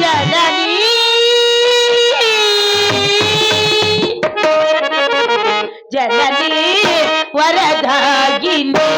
ಜಲನಿ ಜಲನಿ ವರದಾಗಿನೇ.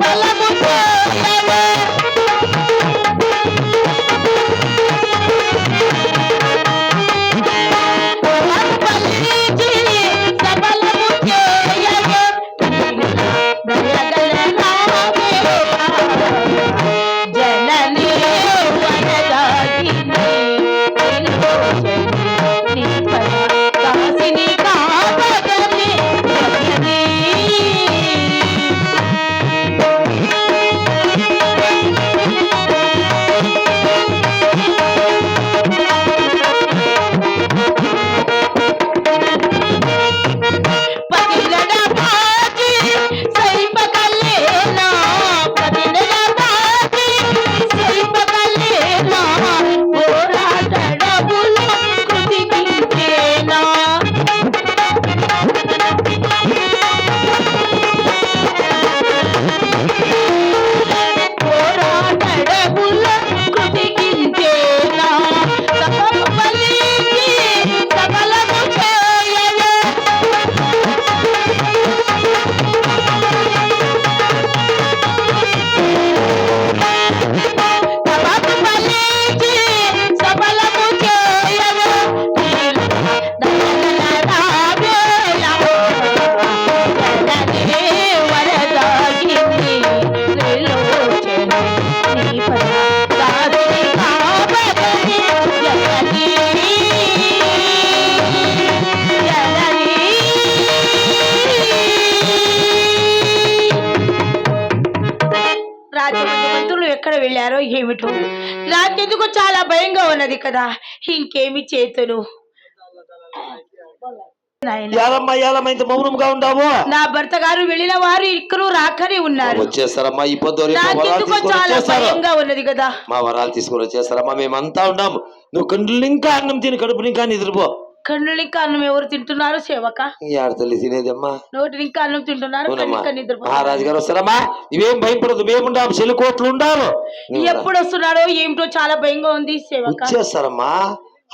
Palabra. వెళ్ళారో ఏమిటో. నాకెందుకు చాలా భయంగా ఉన్నది కదా. ఇంకేమి చేతులు? మౌనంగా ఉండావు నా భర్త గారు వెళ్ళిన వారు ఇక్కడ రాకనే ఉన్నారు. వచ్చేస్తారమ్మా ఈ చాలా భయంగా ఉన్నది కదా. మా వరాలు తీసుకొని వచ్చేస్తారమ్మా మేమంతా ఉన్నాము. నువ్వు కండ్లు ఇంకా అన్నం తిని కడుపు ఇంకా నిద్రపో. కన్నులు ఇంకా అన్నం ఎవరు తింటున్నారు? సేవక? ఆడతల్లి తినేదమ్మా. నోటి ఇంకా అన్నం తింటున్నారు. మహారాజు గారు వస్తారమ్మా. ఇవేం భయపడదు మేముండాము చెల్లికోట్లు ఉండాము ఎప్పుడు వస్తున్నారో ఏమిటో చాలా భయంగా ఉంది సేవక.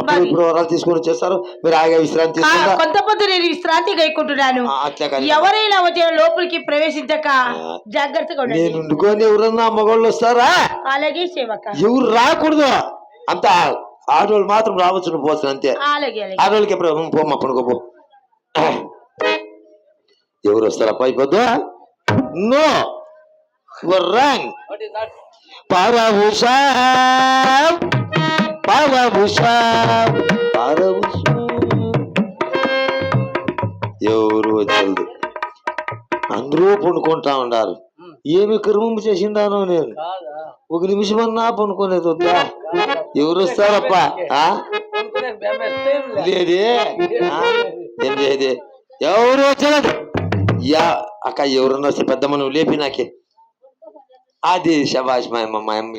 మరి- ఇప్పుడు వరాలు తీసుకొని వచ్చేస్తారు. మీరు ఆగా విశ్రాంతి ఆ, తీసుకుంటా. కొంత పొద్దు నేను విశ్రాంతి కానీ ఎవరైనా వచ్చే లోపలికి ప్రవేశించక జాగ్రత్తగా ఉండండి. నేను ఉండుకొని ఎవరన్నా మగవాళ్ళు వస్తారా? అలాగే సేవక. ఎవరు రాకూడదు. అంత ఆడవాళ్ళు మాత్రం రావచ్చు నువ్వు పోతుంది అంతే. అలాగే ఆడవాళ్ళకి ఎప్పుడు పోమ్మా పనుకోపో ఎవరు వస్తారప్ప అయిపోద్దు? నో. రాంగ్ పారాభూషా. పారాభూషా. పారాభూషా. ఎవరు వచ్చేది? అందరూ పండుకుంటా ఉన్నారు. ఏమి కర్మము చేసిండానో నేను. ఒక నిమిషం అన్నా పనుకోలేదు వద్దా ఎవరు వస్తారప్ప ఆ? లేదే ఆ? ఏం లేదే ఎవరు వచ్చలేదు యా అక్క ఎవరన్నా వస్తే పెద్దమ్మ నువ్వు లేపి నాకే అది శబాష్ మా అమ్మ మా అమ్మ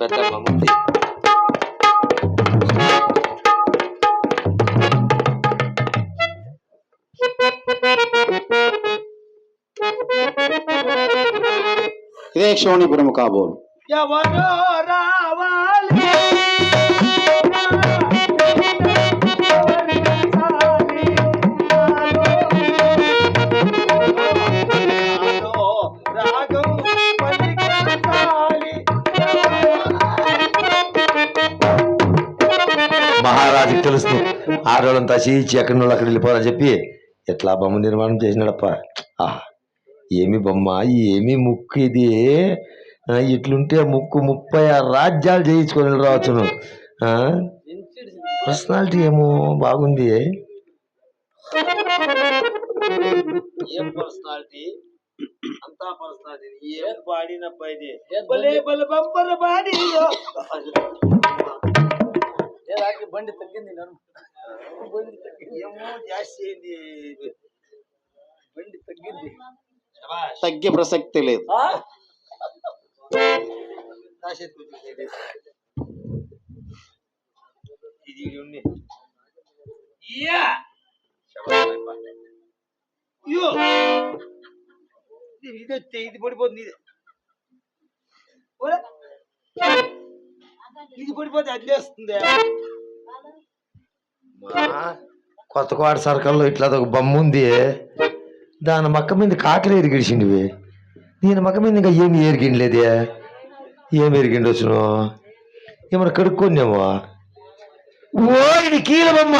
పెద్దమ్మ ముద్ది. ఇదే క్షోణిపురం కాబోలు ఎవరో ఆడవాళ్ళంతా చీచి ఎక్కడి వాళ్ళు అక్కడ వెళ్ళిపోరని చెప్పి ఎట్లా బొమ్మ నిర్మాణం చేసినాడప్ప ఆ ఏమి బొమ్మ ఏమి ముక్కు ఇది ఇట్లుంటే ముక్కు ముప్పై ఆరు రాజ్యాలు చేయించుకొని రావచ్చును పర్సనాలిటీ ఏమో బాగుంది ఏం పర్సనాలిటీ అంతా పర్సనాలిటీ ఏం పాడినప్ప ఇది భలే భలే బంపర్ బాడీ బండి తగ్గింది నన్ను ఏమో జాస్తి అయింది బండి తగ్గింది. తగ్గే ప్రసక్తి లేదు. ఇది ఉంది. యా! శభాష్ అబ్బా. యో! ఇది వచ్చే, ఇది పడిపోతుంది ఇది. పడిపోతే అది లేస్తుంది కొత్తకోట సర్కల్లో ఇట్లా ఒక బొమ్మ ఉంది. దాని మక్క మీద కాకలు ఎరిగిడిచిండివి దీని మక్క మీద ఇంకా ఏమి ఎరిగిండలేదే ఏమి ఎరిగిండొచ్చును ఏమైనా కడుక్కొనేమో ఓ ఇది కీల బొమ్మ.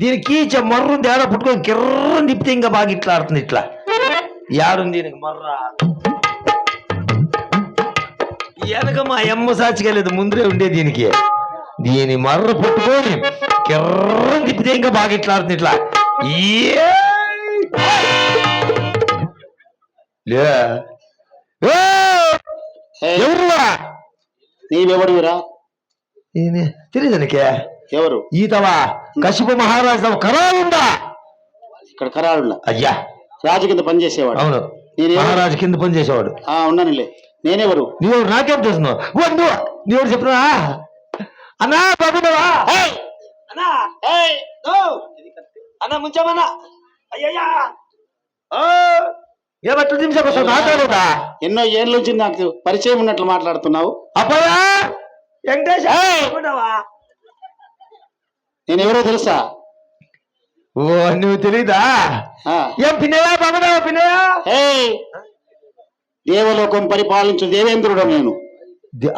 దీని కీచ మర్రు తేడా పుట్టుకొని కిర్ర నిప్పితే ఇంకా బాగా ఇట్లా ఆడుతుంది ఇట్లా. యాడుంది దీనికి మర్ర. వెనక మా అమ్మ సాచికలేదు ముందరే ఉండే దీనికి. దీని మర్ర పుట్టుకొని కిర్ర తిప్పితే ఇంకా బాగా ఇట్లా ఆడుతుంది ఇట్లా! ఎవర్రా? నీవెవడురా? నీకే? ఎవరు? ఈతవా? కశిప మహారాజు కరాలుందా ఇక్కడ కరాడులా అయ్యా. రాజు కింద పనిచేసేవాడు అవును. నేను? మహారాజు కింద పని చేసేవాడు. ఆ ఉన్నానులే. నేనెవరు? నువ్వు నాకేం తెలుసు నువ్వు? నువ్వు చెప్పినా అన్నా బాబునవా అన్నా! ఏయ్ నో అన్నా ముంచమన్నా! అయ్యయ్యా! మాట్లాడదా ఎన్నో ఏళ్ళ నుంచి నాకు పరిచయం ఉన్నట్లు మాట్లాడుతున్నావు. అబ్బాయా వెంకటేష్ నేను ఎవరో తెలుసా? ఓ నువ్వు తెలీదా? ఆ. ఏం పిన్నయా బాబునవా పిన్నయా! దేవలోకం పరిపాలించు దేవేంద్రుడు నేను.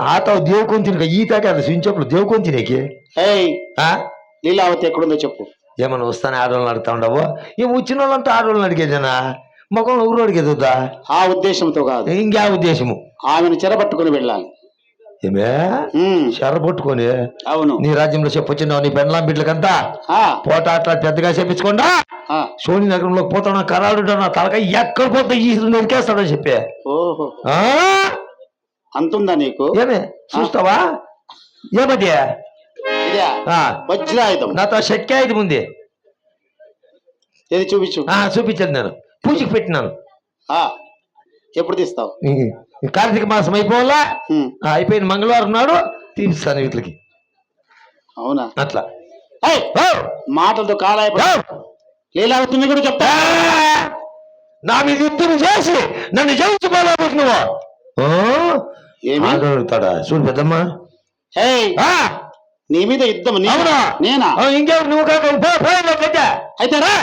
ఆత దేవుకొని తినక ఈత కాదు సించప్పుడు దేవుకొని తినేకి ఏయ్! ఆ? లీలావతి ఎక్కడుందో చెప్పు. ఏమన్నా వస్తానే ఆడవాళ్ళని అడుగుతా ఉండవు? ఏం వచ్చిన వాళ్ళంతా ఆడవాళ్ళని అడిగేదేనా మొఖం ఊరు అడిగేదా ఆ ఉద్దేశంతో కాదు. ఇంకే ఉద్దేశము. ఆమెను చెరపట్టుకుని వెళ్ళాలి. ఏమే? ఉమ్, చెర పట్టుకొని అవును. నీ రాజ్యంలో చెప్పొచ్చినావు నీ పెండ్లాం బిడ్డలకంతా ఆ, పోట అట్లా పెద్దగా చెప్పించకుండా సోని నగరంలోకి పోతాను కరాడు నా తలక ఎక్కడ పోతే ఈ నరికేస్తాడని చెప్పే? అంతుందా నీకు? ఏమే చూస్తావా? ఏమది? వజ్రాయుధం నాతో శక్తి ఐదు ఉంది ఏది చూపించు. చూపించాను నేను. పూజకి పెట్టినాను. ఆ, ఎప్పుడు తీస్తావు? కార్తీక మాసం అయిపోవాలా? అయిపోయిన మంగళవారం నాడు తీపిస్తాను వీటికి. అవునా? అట్లా! మాటలతో కాలాయ ఓ! లీలావతి కూడా చెప్తా! నా మీద యుద్ధం చేసి నన్ను జయించుకోలేకపోతు నువ్వు ఓ? ఏమి? చూడు పెద్దమ్మ! నీ మీద యుద్ధం అవునా? నేనా? ఇంకెవరు నువ్వు కాక. అయితే రా.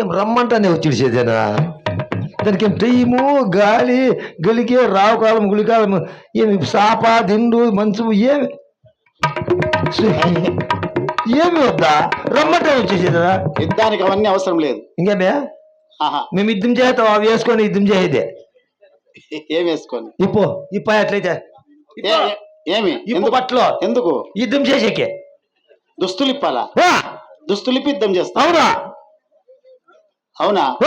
ఏం రమ్మంటానే వచ్చిడిసేదేనా దానికి ఏం టైము గాలి గలిగే రావుకాలం గులికాలం ఏమి సాప దిండు మంచు ఏమి? ఏమి వద్దా? రమ్మంటానే వచ్చేసేదా యుద్ధానికి అవన్నీ అవసరం లేదు. ఇంకేమే మేము యుద్ధం చేస్తాం అవి వేసుకొని యుద్ధం చేసేదే. ఏం వేసుకొని? ఇప్పు ఇప్ప ఏ- ఏమి? ఎందుకు? బట్టలు ఎందుకు? యుద్ధం చేసేకే. దుస్తులు ఇప్పాలా! దుస్తులు ఇప్పి యుద్ధం చేస్తాం. అవునా? అవునా!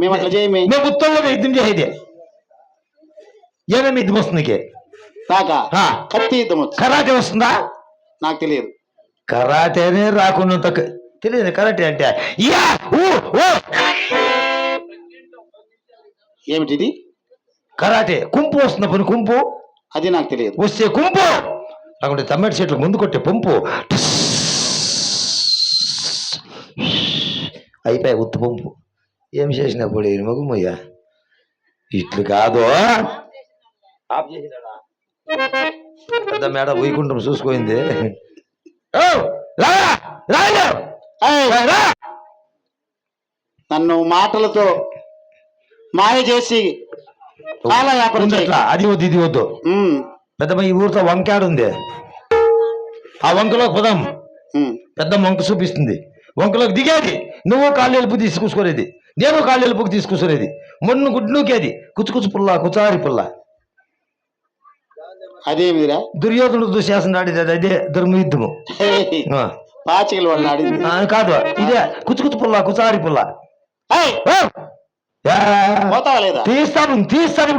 మేము అట్లా చేయమే. మేము ఉత్తమంగా యుద్ధం చేసేదే. ఏమేమి యుద్ధం వస్తుంది నీకు? కత్తి యుద్ధం కరాటే వస్తుందా? నాకు తెలియదు. కరాటేనే క- తెలియదు కరాటే అంటే. యా! ఊ! ఓ ఏమిటిది? కరాటే. కుంపు వస్తుంది పని కుంపు. అది నాకు తెలియదు. వస్తే కుంపు. లేకుంటే తమ్మటి చెట్లు ముందు కొట్టే పంపు. అయిపోయి ఉత్తు పంపు. ఏం చేసినప్పుడు మగుమయ్య ఇట్లు కాదు. పెద్ద మేడ వైకుంఠం చూసుకోయింది. నన్ను మాటలతో మాయ చేసి అది వద్దు ఇది వద్దు. ఉమ్, పెద్ద ఈ ఊరితో వంకాడు ఉంది. ఆ వంకలో పదం. పెద్ద వంక చూపిస్తుంది. వంకలోకి దిగేది. నువ్వు కాళ్ళు వెళ్ళి తీసుకొచ్చుకోలేదు నేను కాళ్ళు బుక్ తీసుకునేది మొన్ను గుడ్నుకేది కుచ్చు కుచ్చు పుల్ల కుచారి పుల్ల. అదేమిదిరా? దుర్యోధనుడు అది అదే. పాచికలు ఆ, కాదు ఇదే కుచ్చు కుచ్చు పుల్ల కుచారి పుల్ల! పోతావా లేదా? తీస్తాను తీస్తాను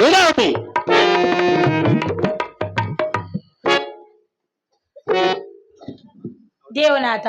వేదావతి దేవనాథ?